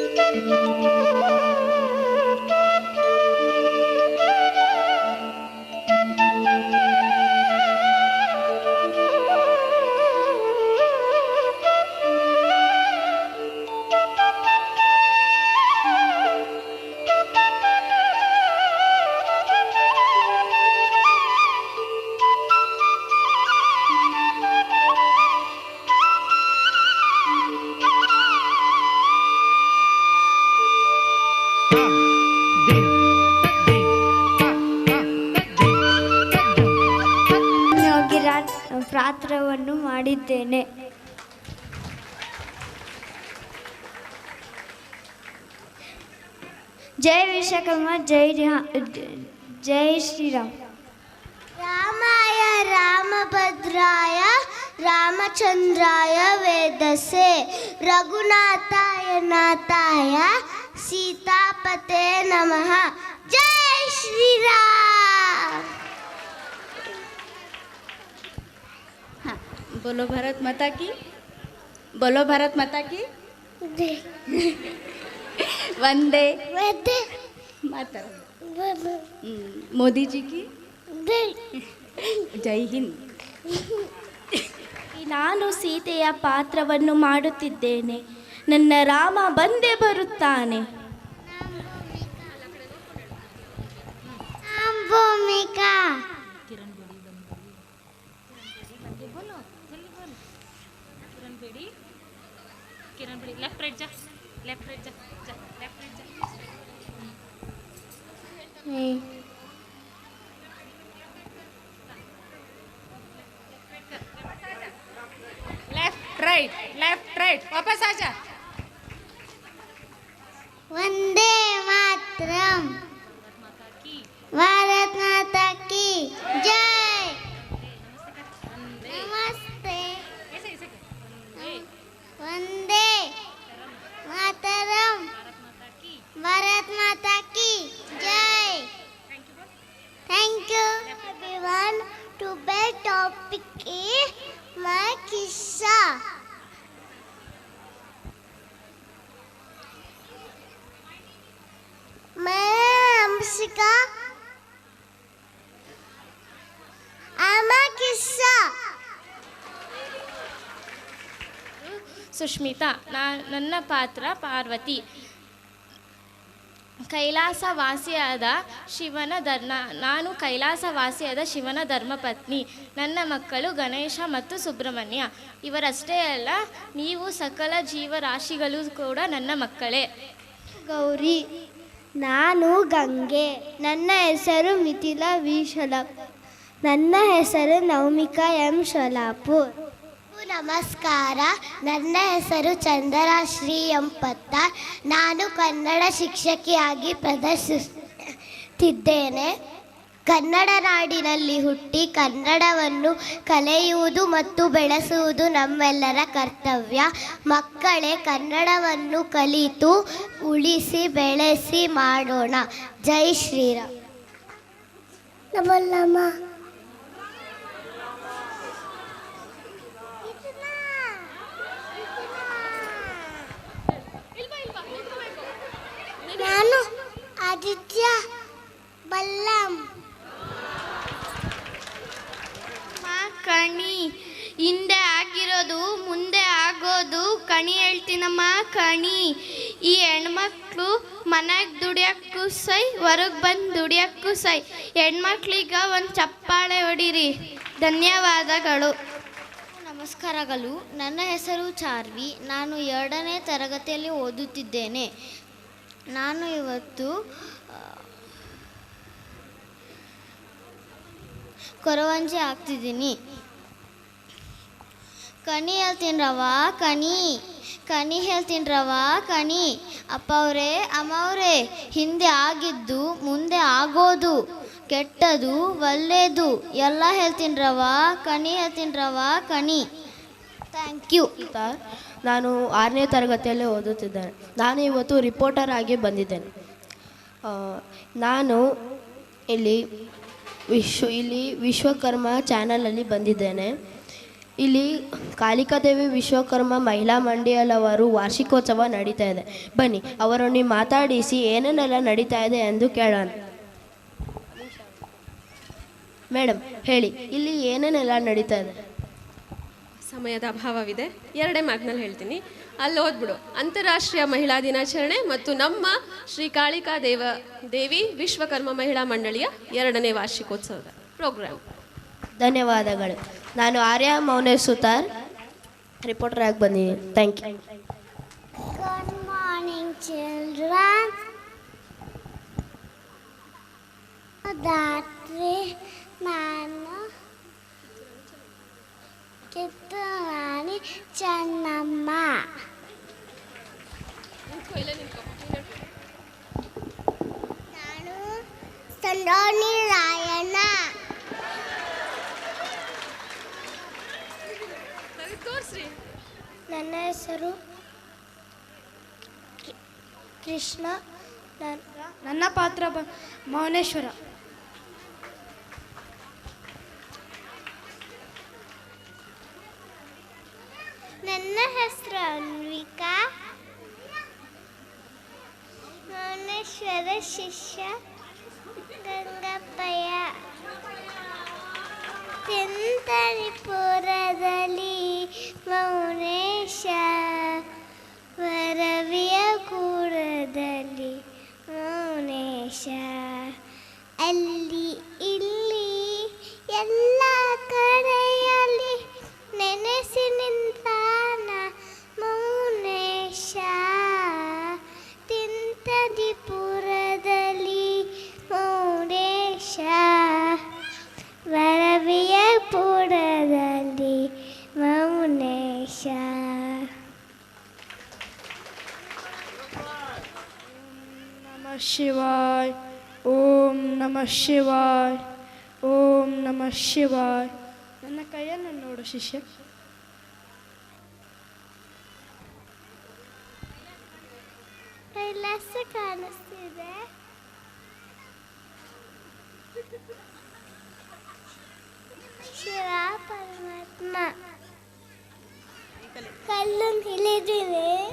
うん。ಪ್ರಾತ್ರವನ್ನು ಮಾಡಿದ್ದೇನೆ. ಜೈ ವಿಶ್ವಕರ್ಮ, ಜೈ ಜೈ ಶ್ರೀರಾಮ್. ರಾಮಾಯ ರಾಮಭದ್ರಾಯ, ರಾಮಚಂದ್ರಾಯ ವೇದಸೆ, ರಘುನಾಥಾಯ ನಾಥಾಯ, ಸೀತಾಪತೆ ನಮಃ. ಜೈ ಶ್ರೀರಾಮ್! बोलो भारत माता की बोलो भारत माता की वंदे मातरम हम्म, मोदी जी की ಜೈ ಹಿಂದ್ ನಾನು ಸೀತೆಯ ಪಾತ್ರವನ್ನು ಮಾಡುತ್ತಿದ್ದೇನೆ ನನ್ನ ರಾಮ ಬಂದೇ ಬರುತ್ತಾನೆ ಭೂಮಿಕಾ किरण बेड़ी लेफ्ट राइट जा लेफ्ट राइट जा जा लेफ्ट राइट जा लेफ्ट राइट लेफ्ट राइट वापस आ जा Vande Mataram everyone. Today's topic is my kissa. मैं Anshika I'm a kissa. Sushmita ನಾ ನನ್ನ ಪಾತ್ರ ಪಾರ್ವತಿ ಕೈಲಾಸವಾಸಿಯಾದ ಶಿವನ ಧರ್ಮ. ನಾನು ಕೈಲಾಸವಾಸಿಯಾದ ಶಿವನ ಧರ್ಮಪತ್ನಿ. ನನ್ನ ಮಕ್ಕಳು ಗಣೇಶ ಮತ್ತು ಸುಬ್ರಹ್ಮಣ್ಯ. ಇವರಷ್ಟೇ ಅಲ್ಲ, ನೀವು ಸಕಲ ಜೀವರಾಶಿಗಳು ಕೂಡ ನನ್ನ ಮಕ್ಕಳೇ. ಗೌರಿ, ನಾನು ಗಂಗೆ. ನನ್ನ ಹೆಸರು ಮಿಥಿಲಾ ವಿ ನನ್ನ ಹೆಸರು ನೌಮಿಕಾ ಎಂ ಶಲಾಪುರ್. ನಮಸ್ಕಾರ. ನನ್ನ ಹೆಸರು ಚಂದ್ರಶ್ರೀ ಎಂಪತ್ತ ನಾನು ಕನ್ನಡ ಶಿಕ್ಷಕಿಯಾಗಿ ಪ್ರದರ್ಶಿಸುತ್ತಿದ್ದೇನೆ. ಕನ್ನಡ ನಾಡಿನಲ್ಲಿ ಹುಟ್ಟಿ ಕನ್ನಡವನ್ನು ಕಲಿಯುವುದು ಮತ್ತು ಬೆಳೆಸುವುದು ನಮ್ಮೆಲ್ಲರ ಕರ್ತವ್ಯ. ಮಕ್ಕಳೇ ಕನ್ನಡವನ್ನು ಕಲಿತು, ಉಳಿಸಿ, ಬೆಳೆಸಿ ಮಾಡೋಣ. ಜೈ ಶ್ರೀರಾಮ್. ನಮಲ್ಲಮ್ಮ ನಾನು ಆದಿತ್ಯ ಬಲ್ಲಂ ಕಣಿ ಹಿಂದೆ ಆಗಿರೋದು ಮುಂದೆ ಆಗೋದು ಕಣಿ ಕಣಿ ಈ ಹೆಣ್ಮಕ್ಳು ಮನೆಗೆ ದುಡಿಯೋಕ್ಕೂ ಸೈ, ಹೊರಗೆ ಬಂದು ದುಡಿಯೋಕ್ಕೂ ಸೈ. ಹೆಣ್ಮಕ್ಳಿಗ ಒಂದು ಚಪ್ಪಾಳೆ ಹೊಡೀರಿ. ಧನ್ಯವಾದಗಳು. ನಮಸ್ಕಾರಗಳು. ನನ್ನ ಹೆಸರು ಚಾರ್ವಿ. ನಾನು ಎರಡನೇ ತರಗತಿಯಲ್ಲಿ ಓದುತ್ತಿದ್ದೇನೆ. ನಾನು ಇವತ್ತು ಕೊರವಂಜಿ ಆಗ್ತಿದ್ದೀನಿ ಕಣಿ ಹೇಳ್ತೀನಿ ರವಾ, ಕಣಿ. ಕಣಿ ಹೇಳ್ತೀನಿ ರವ, ಕಣಿ. ಅಪ್ಪ ಅವರೇ ಅಮ್ಮ ಅವರೇ ಹಿಂದೆ ಆಗಿದ್ದು, ಮುಂದೆ ಆಗೋದು, ಕೆಟ್ಟದು ಒಳ್ಳೆಯದು ಎಲ್ಲ ಹೇಳ್ತೀನಿ ರವ, ಕಣಿ ಹೇಳ್ತೀನಿ ರವ, ಕಣಿ. ಥ್ಯಾಂಕ್ ಯು ನಾನು ಆರನೇ ತರಗತಿಯಲ್ಲಿ ಓದುತ್ತಿದ್ದೇನೆ. ನಾನು ಇವತ್ತು ರಿಪೋರ್ಟರ್ ಆಗಿ ಬಂದಿದ್ದೇನೆ. ನಾನು ಇಲ್ಲಿ ವಿಶ್ವ, ಇಲ್ಲಿ ವಿಶ್ವಕರ್ಮ ಚಾನಲಲ್ಲಿ ಬಂದಿದ್ದೇನೆ. ಇಲ್ಲಿ ಕಾಳಿಕಾದೇವಿ ವಿಶ್ವಕರ್ಮ ಮಹಿಳಾ ಮಂಡಲವರು ವಾರ್ಷಿಕೋತ್ಸವ ನಡೀತಾ ಇದೆ. ಬನ್ನಿ ಅವರನ್ನು ಮಾತಾಡಿಸಿ ಏನೇನೆಲ್ಲ ನಡೀತಾ ಇದೆ ಎಂದು ಕೇಳೋಣ. ಮೇಡಮ್ ಹೇಳಿ ಇಲ್ಲಿ ಏನೇನೆಲ್ಲ ನಡೀತಾ ಇದೆ? ಸಮಯದ ಅಭಾವವಿದೆ. ಎರಡೇ ಮಾತಿನಲ್ಲಿ ಹೇಳ್ತೀನಿ. ಅಲ್ಲಿ ಓದ್ಬಿಡು. ಅಂತಾರಾಷ್ಟ್ರೀಯ ಮಹಿಳಾ ದಿನಾಚರಣೆ ಮತ್ತು ನಮ್ಮ ಶ್ರೀ ಕಾಳಿಕಾ ದೇವ ದೇವಿ ವಿಶ್ವಕರ್ಮ ಮಹಿಳಾ ಮಂಡಳಿಯ ಎರಡನೇ ವಾರ್ಷಿಕೋತ್ಸವದ ಪ್ರೋಗ್ರಾಮ್ ಧನ್ಯವಾದಗಳು. ನಾನು ಆರ್ಯ ಮೌನೇಶ್ ಸುತಾರ್ ರಿಪೋರ್ಟರ್ ಆಗಿ ಬಂದಿದ್ದೀನಿ thank you good morning children ರಾತ್ರಿ ನಾನು ಕಿತ್ತೂರಾಣಿ ಚೆನ್ನಮ್ಮ. ನಾನು ಸಂಡೋಣಿ ನನ್ನ ಹೆಸರು ಕೃಷ್ಣ ನನ್ನ ಪಾತ್ರ ಬ ಮೌನೇಶ್ವರ. ನನ್ನ ಹೆಸರು ಅನ್ವಿಕಾ. ಮೌನೇಶ್ವರ ಶಿಷ್ಯ ಗಂಗಪ್ಪಯ್ಯ. ಚಿಂತರಿಪುರದಲ್ಲಿ ನಮ ಶಿವಾಯ್. ಓಂ ನಮಃ ಶಿವಾಯ್. ನನ್ನ ಕೈಯನ್ನು ನೋಡು ಶಿಷ್ಯ. ಕೈಲಾಸ ಕಾಣಿಸ್ತಿದೆ. ಶಿವ ಪರಮಾತ್ಮ. ಕಲ್ಲು ಹಿಡಿದಿದೆ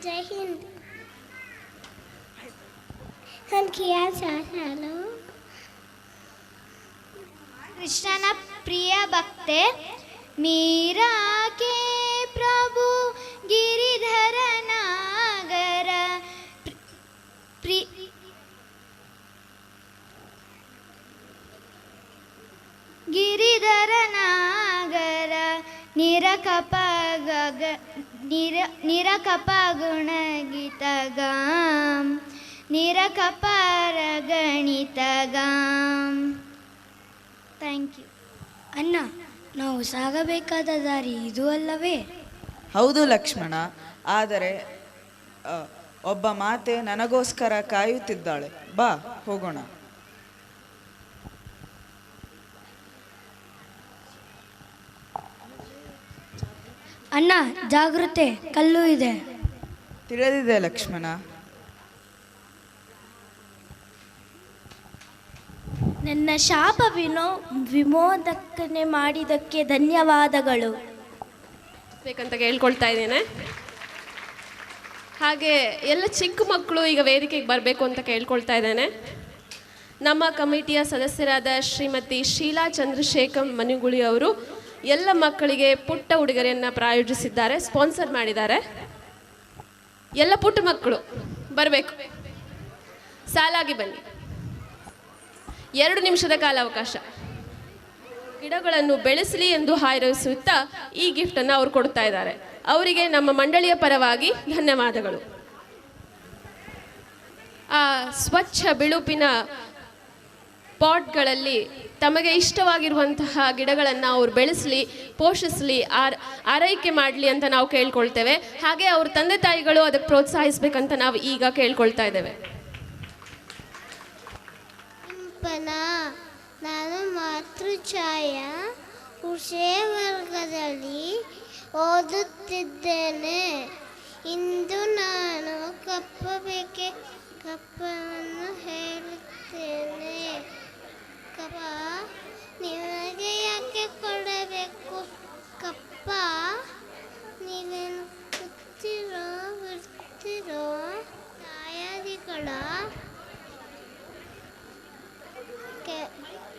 ಜೈ ಹಿಂದ್. ನನ್ನ ಕಿಯಾ ಸಾಲು ಕೃಷ್ಣನ ಪ್ರಿಯ ಭಕ್ತೆ, ಮೀರಾಕೆ ಪ್ರಭು ಗಿರಿಧರ ನಾಗರ ಪ್ರಿ, ಗಿರಿಧರ ನಾಗರ ನಿರಕಪ ಗಗ, ನಿರ, ನಿರಕಪ ಗುಣಗೀತ ಗಾಂ. ನಿರಕಪರ ಗಣಿತ ಗಾಂ ಥ್ಯಾಂಕ್ ಯು ಅಣ್ಣ ನಾವು ಸಾಗಬೇಕಾದ ದಾರಿ ಇದು ಅಲ್ಲವೇ? ಹೌದು ಲಕ್ಷ್ಮಣ ಆದರೆ ಒಬ್ಬ ಮಾತೆ ನನಗೋಸ್ಕರ ಕಾಯುತ್ತಿದ್ದಾಳೆ. ಬಾ ಹೋಗೋಣ. ಅಣ್ಣ ಜಾಗೃತೆ ಕಲ್ಲು ಇದೆ. ತಿಳಿದಿದೆ ಲಕ್ಷ್ಮಣ. ನನ್ನ ಶಾಪ ವಿನೋ ವಿಮೋದಕ್ಕನೆ ಮಾಡಿದಕ್ಕೆ ಧನ್ಯವಾದಗಳು. ಬೇಕಂತ ಕೇಳ್ಕೊಳ್ತಾ ಇದ್ದೇನೆ. ಹಾಗೆ ಎಲ್ಲ ಚಿಕ್ಕ ಮಕ್ಕಳು ಈಗ ವೇದಿಕೆಗೆ ಬರಬೇಕು ಅಂತ ಕೇಳ್ಕೊಳ್ತಾ ಇದ್ದೇನೆ. ನಮ್ಮ ಕಮಿಟಿಯ ಸದಸ್ಯರಾದ ಶ್ರೀಮತಿ ಶೀಲಾ ಚಂದ್ರಶೇಖರ್ ಮನಿಗುಳಿ ಅವರು ಎಲ್ಲ ಮಕ್ಕಳಿಗೆ ಪುಟ್ಟ ಉಡುಗೊರೆಯನ್ನು ಪ್ರಾಯೋಜಿಸಿದ್ದಾರೆ, ಸ್ಪಾನ್ಸರ್ ಮಾಡಿದ್ದಾರೆ. ಎಲ್ಲ ಪುಟ್ಟ ಮಕ್ಕಳು, ಬರಬೇಕು. ಸಾಲಾಗಿ ಬನ್ನಿ. ಎರಡು ನಿಮಿಷದ ಕಾಲಾವಕಾಶ. ಗಿಡಗಳನ್ನು ಬೆಳೆಸಲಿ ಎಂದು ಹಾರೈಸುತ್ತಾ ಈ ಗಿಫ್ಟನ್ನು ಅವರು ಕೊಡ್ತಾ ಇದ್ದಾರೆ. ಅವರಿಗೆ ನಮ್ಮ ಮಂಡಳಿಯ ಪರವಾಗಿ ಧನ್ಯವಾದಗಳು. ಆ ಸ್ವಚ್ಛ ಬಿಳುಪಿನ ಪಾಟ್ಗಳಲ್ಲಿ ತಮಗೆ ಇಷ್ಟವಾಗಿರುವಂತಹ ಗಿಡಗಳನ್ನು ಅವ್ರು ಬೆಳೆಸಲಿ, ಪೋಷಿಸಲಿ, ಆರ್, ಆರೈಕೆ ಮಾಡಲಿ ಅಂತ ನಾವು ಕೇಳ್ಕೊಳ್ತೇವೆ. ಹಾಗೆ ಅವ್ರ ತಂದೆ ತಾಯಿಗಳು ಅದಕ್ಕೆ ಪ್ರೋತ್ಸಾಹಿಸ್ಬೇಕಂತ ನಾವು ಈಗ ಕೇಳ್ಕೊಳ್ತಾ ಇದ್ದೇವೆ. ಇಂಪನ ನಾನು ಮಾತೃಛಾಯ. ಉಷೇ ವರ್ಗದಲ್ಲಿ ಓದುತ್ತಿದ್ದೇನೆ. ಇಂದು ನಾನು ಕಪ್ಪ ಬೇಕೆ ಕಪ್ಪವನ್ನು ಹೇಳುತ್ತೇನೆ. ಕಪ್ಪ ನಿಮಗೆ ಯಾಕೆ ಕೊಡಬೇಕು? ಕಪ್ಪ ನೀವೇನು ಕೂತಿರೋ ಬಿಡ್ತಿರೋ ತಯಾರಿಗಳ it.